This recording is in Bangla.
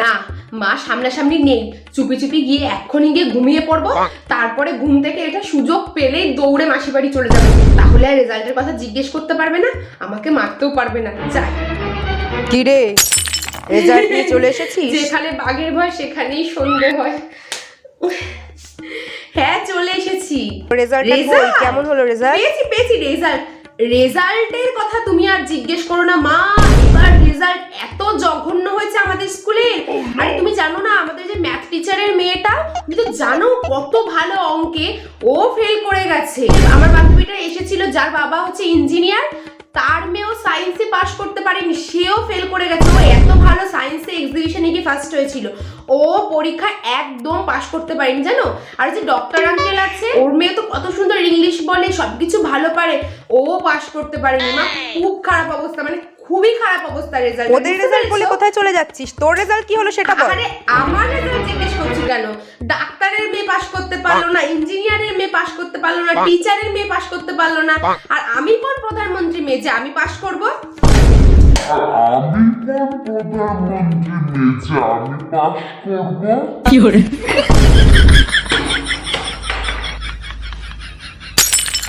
না মা সামনাসামনি নেই। চুপি চুপি গিয়ে এক্ষুনি গিয়ে ঘুমিয়ে পড়ব। তারপরে ঘুম থেকে এটা সুযোগ পেলেই দৌড়ে মাসি বাড়ি চলে যাবে। তাহলে আর রেজাল্টের কথা জিজ্ঞেস করতে পারবে না? আমাকে মারতেও পারবে না। যাই। কি রে? রেজাল্ট নিয়ে চলে এসেছিস? যেখানে বাঘের ভয় সেখানেই সন্ধে হয়। হ্যাঁ চলে এসেছি। রেজাল্ট? কেমন হলো রেজাল্ট? পেয়েছি পেয়েছি রেজাল্ট। রেজাল্টের কথা তুমি আর জিজ্ঞেস করো না মা। এবার মেয়েটা তুমি তো জানো কত ভালো অঙ্কে ও ফেল করে গেছে। আমার বান্ধবীটা এসেছিল যার বাবা হচ্ছে ইঞ্জিনিয়ার তার মেয়েও সায়েন্সে পাশ করতে পারেনি সেও ফেল করে গেছে। ও এত ভালো সায়েন্সে এক্সিবিশনে গিয়ে ফার্স্ট হয়েছিল। ও পরীক্ষা একদম পাশ করতে পারেনি জানো? আর যে ডক্টর আঙ্কেল আছে ওর মেয়ে তো কত সুন্দর ইংলিশ বলে সবকিছু ভালো পারে ও পাশ করতে পারেনি। মা খুব খারাপ অবস্থা মানে খুবই খারাপ অবস্থা রেজাল্ট ওদের রেজাল্ট বলে কোথায় চলে যাচ্ছিস? তোর রেজাল্ট কি হলো সেটা বল। আরে আমার রেজাল্ট পারল না ইঞ্জিনিয়ারের মেয়ে পাশ করতে পারল না টিচারের মেয়ে পাশ করতে পারল না। আর আমি পর প্রধানমন্ত্রী মেয়ে? যে আমি পাশ করব? আমি পর প্রধানমন্ত্রী মেয়ে? যে আমি পাশ করব?